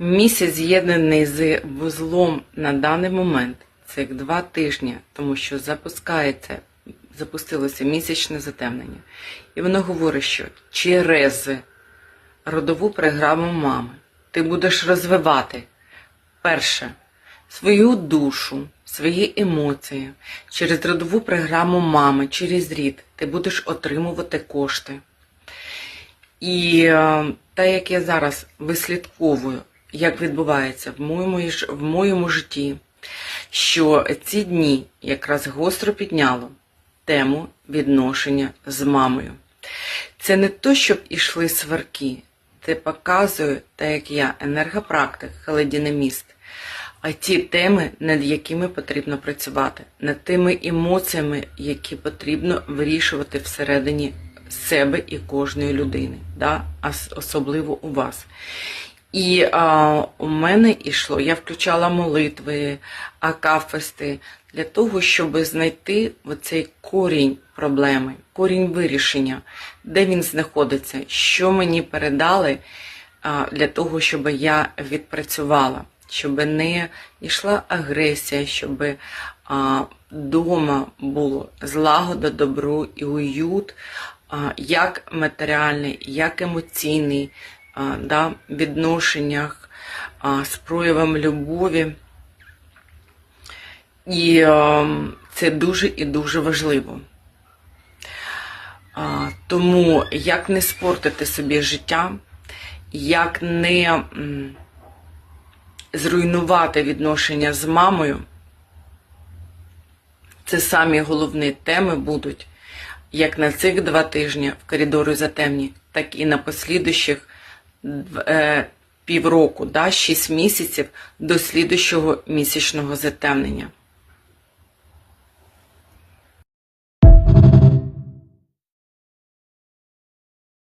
Місяць з'єднаний з вузлом на даний момент. Як два тижні, тому що запускається, запустилося місячне затемнення. І воно говорить, що через родову програму мами ти будеш розвивати перше свою душу, свої емоції. Через родову програму мами, через рід ти будеш отримувати кошти. І те, як я зараз вислідковую, як відбувається в моєму, в моєму житті, що ці дні якраз гостро підняло тему відношення з мамою. Це не то, щоб ішли сварки, це показує, те, як я енергопрактик, холодинаміст, а ті теми, над якими потрібно працювати, над тими емоціями, які потрібно вирішувати всередині себе і кожної людини, да? особливо у вас. І а, у мене йшло, я включала молитви, акафисти для того, щоб знайти оцей корінь проблеми, корінь вирішення, де він знаходиться, що мені передали а, для того, щоб я відпрацювала, щоб не йшла агресія, щоб а, дома було злагода, добро і уют, а, як матеріальний, як емоційний, да, відношеннях з проявом любові. І це дуже і дуже важливо. Тому як не спортити собі життя, як не зруйнувати відношення з мамою, це самі головні теми будуть як на цих два тижні в коридорі затемні, так і на е, півроку, да, 6 місяців до слідущого місячного затемнення.